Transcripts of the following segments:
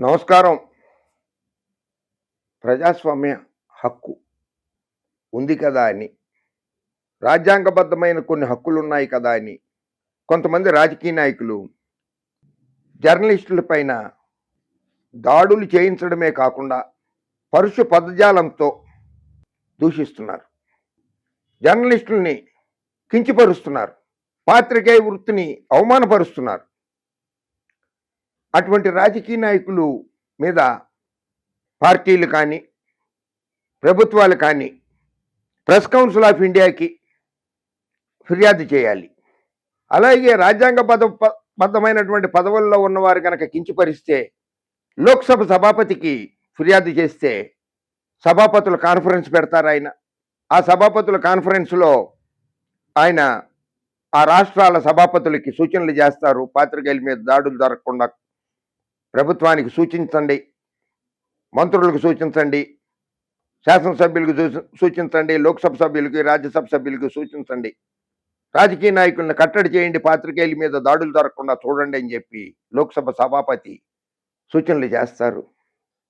నమస్కారం. ప్రజాస్వామ్య హక్కు ఉంది కదా అని. రాజ్యాంగబద్ధమైన కొన్ని హక్కులు ఉన్నాయి కదా అని. కొంతమంది రాజకీయ నాయకులు జర్నలిస్టుల పైన దాడులు చేయించడమే కాకుండా పరుషు పదజాలంతో దూషిస్తున్నారు. జర్నలిస్టుల్ని కించపరుస్తున్నారు. పాత్రికేయ వృత్తిని అవమానపరుస్తున్నారు. అటువంటి రాజకీయ నాయకులు మీద పార్టీలు కానీ ప్రభుత్వాలు కానీ ప్రెస్ కౌన్సిల్ ఆఫ్ ఇండియాకి ఫిర్యాదు చేయాలి. అలాగే రాజ్యాంగ పద ప- బద్ధమైనటువంటి పదవుల్లో ఉన్నవారు కనుక కించపరిస్తే లోక్సభ సభాపతికి ఫిర్యాదు చేస్తే సభాపతుల కాన్ఫరెన్స్ పెడతారు ఆయన. ఆ సభాపతుల కాన్ఫరెన్స్లో ఆయన ఆ రాష్ట్రాల సభాపతులకి సూచనలు చేస్తారు. పాత్రికేయుల మీద దాడులు జరగకుండా ప్రభుత్వానికి సూచించండి మంత్రులకు సూచించండి శాసనసభ్యులకు సూచించండి లోక్సభ సభ్యులకి రాజ్యసభ సభ్యులకు సూచించండి. రాజకీయ నాయకులను కట్టడి చేయండి పాత్రికేయుల మీద దాడులు జరగకుండా చూడండి అని చెప్పి లోక్సభ సభాపతి సూచనలు చేస్తారు.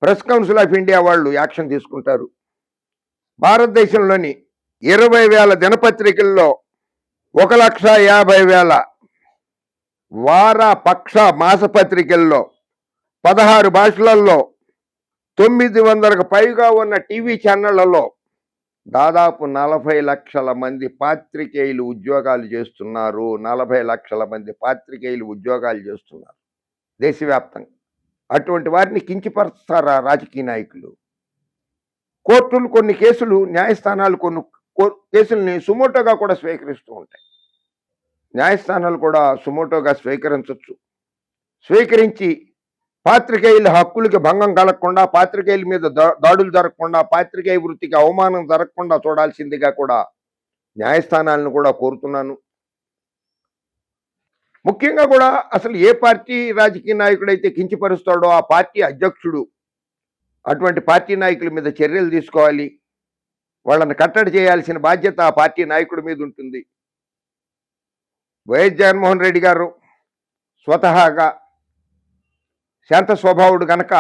ప్రెస్ కౌన్సిల్ ఆఫ్ ఇండియా వాళ్ళు యాక్షన్ తీసుకుంటారు. భారతదేశంలోని ఇరవై వేల దినపత్రికల్లో ఒక లక్ష యాభై వేల వార పక్ష మాసపత్రికల్లో పదహారు భాషలలో తొమ్మిది వందలకు పైగా ఉన్న టీవీ ఛానళ్ళలో దాదాపు నలభై లక్షల మంది పాత్రికేయులు ఉద్యోగాలు చేస్తున్నారు. నలభై లక్షల మంది పాత్రికేయులు ఉద్యోగాలు చేస్తున్నారు. దేశవ్యాప్తంగా. అటువంటి వారిని కించపరుస్తారా రాజకీయ నాయకులు? కోర్టులు కొన్ని కేసులు న్యాయస్థానాలు కొన్ని కేసుల్ని సుమోటోగా కూడా స్వీకరిస్తూ ఉంటాయి. న్యాయస్థానాలు కూడా సుమోటోగా స్వీకరించవచ్చు స్వీకరించి పాత్రికేయుల హక్కులకి భంగం కలగకుండా పాత్రికేయుల మీద దాడులు జరగకుండా పాత్రికేయ వృత్తికి అవమానం జరగకుండా చూడాల్సిందిగా కూడా న్యాయస్థానాలను కూడా కోరుతున్నాను. ముఖ్యంగా కూడా అసలు ఏ పార్టీ రాజకీయ నాయకుడైతే కించపరుస్తాడో ఆ పార్టీ అధ్యక్షుడు అటువంటి పార్టీ నాయకుల మీద చర్యలు తీసుకోవాలి. వాళ్ళని కట్టడి చేయాల్సిన బాధ్యత ఆ పార్టీ నాయకుడి మీద ఉంటుంది. వైఎస్ జగన్మోహన్ రెడ్డి గారు స్వతహాగా శాంత స్వభావుడు గనక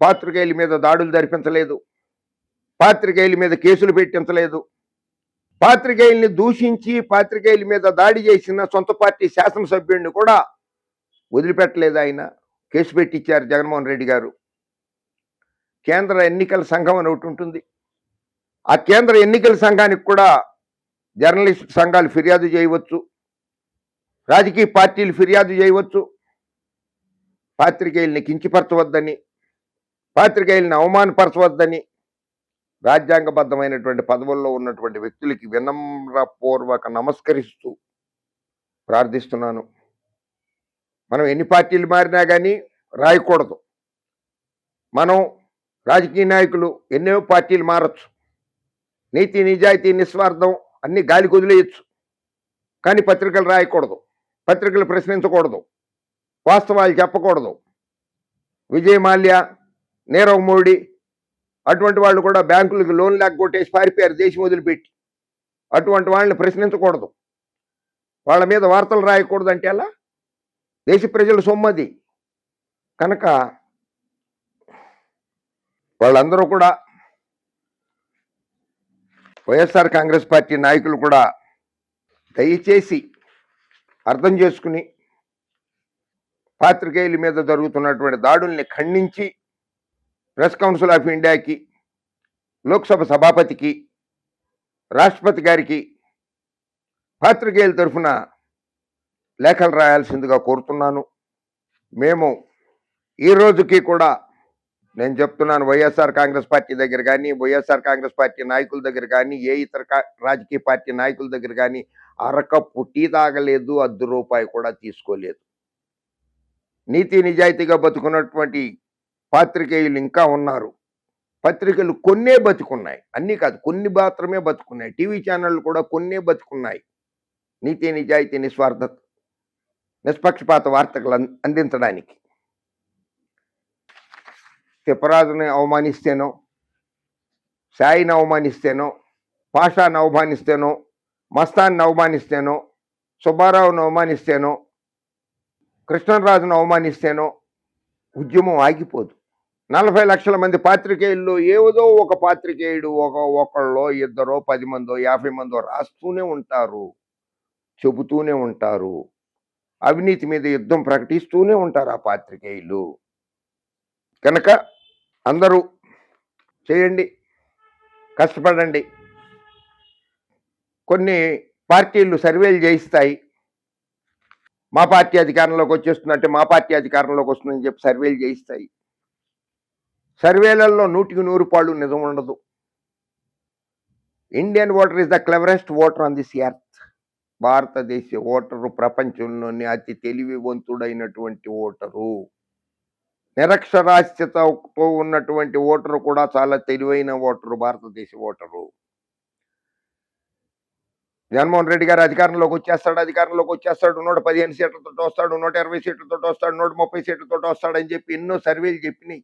పాత్రికేయుల మీద దాడులు జరిపించలేదు పాత్రికేయుల మీద కేసులు పెట్టించలేదు పాత్రికేయుల్ని దూషించి పాత్రికేయుల మీద దాడి చేసిన సొంత పార్టీ శాసనసభ్యుడిని కూడా వదిలిపెట్టలేదు ఆయన. కేసు పెట్టించారు జగన్మోహన్ రెడ్డి గారు. కేంద్ర ఎన్నికల సంఘం అని ఒకటి ఉంటుంది. ఆ కేంద్ర ఎన్నికల సంఘానికి కూడా జర్నలిస్ట్ సంఘాలు ఫిర్యాదు చేయవచ్చు రాజకీయ పార్టీలు ఫిర్యాదు చేయవచ్చు పాత్రికేయుల్ని కించపరచవద్దని పాత్రికేయుల్ని అవమానపరచవద్దని రాజ్యాంగబద్ధమైనటువంటి పదవుల్లో ఉన్నటువంటి వ్యక్తులకి వినమ్రపూర్వక నమస్కరిస్తూ ప్రార్థిస్తున్నాను. మనం ఎన్ని పార్టీలు మారినా కానీ రాయకూడదు. మనం రాజకీయ నాయకులు ఎన్నో పార్టీలు మారచ్చు. నీతి నిజాయితీ నిస్వార్థం అన్ని గాలి వదిలేయచ్చు కానీ పత్రికలు రాయకూడదు. పత్రికలు ప్రశ్నించకూడదు. వాస్తవాలు చెప్పకూడదు. విజయ్ మాల్యా నీరవ్ మోడీ అటువంటి వాళ్ళు కూడా బ్యాంకులకు లోన్ లేక పారిపోయారు దేశం వదిలిపెట్టి. అటువంటి వాళ్ళని ప్రశ్నించకూడదు. వాళ్ళ మీద వార్తలు రాయకూడదు అంటే ఎలా? దేశ ప్రజల సొమ్మది. కనుక వాళ్ళందరూ కూడా వైఎస్ఆర్ కాంగ్రెస్ పార్టీ నాయకులు కూడా దయచేసి అర్థం చేసుకుని పాత్రికేయుల మీద జరుగుతున్నటువంటి దాడుల్ని ఖండించి ప్రెస్ కౌన్సిల్ ఆఫ్ ఇండియాకి లోక్సభ సభాపతికి రాష్ట్రపతి గారికి పాత్రికేయుల తరఫున లేఖలు రాయాల్సిందిగా కోరుతున్నాను. మేము ఈ రోజుకి కూడా నేను చెప్తున్నాను వైఎస్ఆర్ కాంగ్రెస్ పార్టీ దగ్గర కానీ వైఎస్ఆర్ కాంగ్రెస్ పార్టీ నాయకుల దగ్గర కానీ ఏ ఇతర రాజకీయ పార్టీ నాయకుల దగ్గర కానీ అరకప్పు టీ తాగలేదు అర్ధ రూపాయి కూడా తీసుకోలేదు. నీతి నిజాయితీగా బతుకున్నటువంటి పాత్రికేయులు ఇంకా ఉన్నారు. పత్రికలు కొన్నే బతుకున్నాయి. అన్నీ కాదు కొన్ని మాత్రమే బతుకున్నాయి. టీవీ ఛానళ్ళు కూడా కొన్నే బతుకున్నాయి. నీతి నిజాయితీ నిస్వార్థ నిష్పక్షపాత వార్తలు అందించడానికి. తిప్పరాజుని అవమానిస్తేనో సాయిని అవమానిస్తేనో పాషాను అవమానిస్తేనో మస్తాన్ని అవమానిస్తేనో సుబ్బారావును అవమానిస్తేనో కృష్ణరాజును అవమానిస్తేనో ఉద్యమం ఆగిపోదు. నలభై లక్షల మంది పాత్రికేయుల్లో ఏదో ఒక పాత్రికేయుడు ఒక ఒకళ్ళో ఇద్దరో పది మందో యాభై మందో రాస్తూనే ఉంటారు చెబుతూనే ఉంటారు అవినీతి మీద యుద్ధం ప్రకటిస్తూనే ఉంటారు ఆ పాత్రికేయులు. కనుక అందరూ చేయండి కష్టపడండి. కొన్ని పార్టీలు సర్వేలు చేయిస్తాయి. మా పార్టీ అధికారంలోకి వచ్చేస్తుందంటే మా పార్టీ అధికారంలోకి వస్తుందని చెప్పి సర్వేలు చేయిస్తాయి. సర్వేలలో నూటికి నూరు పాళ్ళు నిజం ఉండదు. Indian voter is the cleverest voter on this earth. భారతదేశ ఓటరు ప్రపంచంలోని అతి తెలివివంతుడైనటువంటి ఓటరు. నిరక్షరాస్యతతో ఉన్నటువంటి ఓటరు కూడా చాలా తెలివైన ఓటరు భారతదేశ ఓటరు. జగన్మోహన్ రెడ్డి గారు అధికారంలోకి వచ్చేస్తాడు అధికారంలోకి వచ్చేస్తాడు నూట పదిహేను సీట్లతో వస్తాడు నూట ఇరవై సీట్లతో వస్తాడు నూట ముప్పై సీట్లతో వస్తాడు అని చెప్పి ఎన్నో సర్వేలు చెప్పినాయి.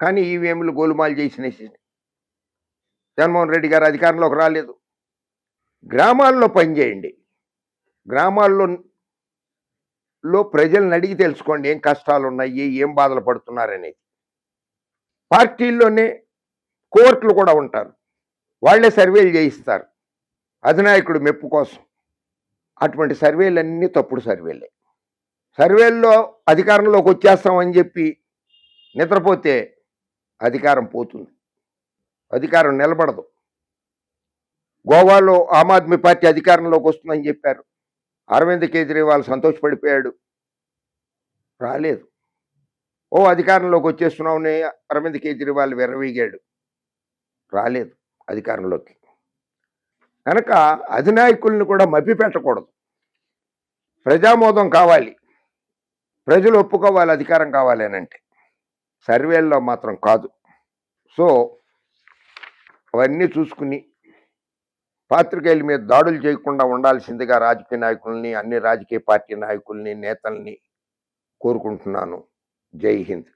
కానీ ఈవీఎంలు గోలుమాలు చేసినేసి జగన్మోహన్ రెడ్డి గారు అధికారంలోకి రాలేదు. గ్రామాల్లో పనిచేయండి గ్రామాల్లో లో ప్రజలను అడిగి తెలుసుకోండి ఏం కష్టాలు ఉన్నాయి ఏం బాధలు పడుతున్నారనేది. పార్టీల్లోనే కోర్టులు కూడా ఉంటారు. వాళ్ళే సర్వేలు చేయిస్తారు. అధినాయకుడు మెప్పు కోసం. అటువంటి సర్వేలన్నీ తప్పుడు సర్వేలే. సర్వేల్లో అధికారంలోకి వచ్చేస్తామని చెప్పి నిద్రపోతే అధికారం పోతుంది. అధికారం నిలబడదు. గోవాలో ఆమ్ ఆద్మీ పార్టీ అధికారంలోకి వస్తుందని చెప్పారు. అరవింద్ కేజ్రీవాల్ సంతోషపడిపోయాడు. రాలేదు. ఓ అధికారంలోకి వచ్చేస్తున్నామని అరవింద్ కేజ్రీవాల్ విర్రవీగాడు. రాలేదు అధికారంలోకి. కనుక అధినాయకుల్ని కూడా మభ్యపెట్టకూడదు. ప్రజామోదం కావాలి. ప్రజలు ఒప్పుకోవాలి అధికారం కావాలి అంటే. సర్వేల్లో మాత్రం కాదు. సో అవన్నీ చూసుకుని పాత్రికేయుల మీద దాడులు చేయకుండా ఉండాల్సిందిగా రాజకీయ నాయకుల్ని అన్ని రాజకీయ పార్టీ నాయకుల్ని నేతల్ని కోరుకుంటున్నాను. జై హింద్.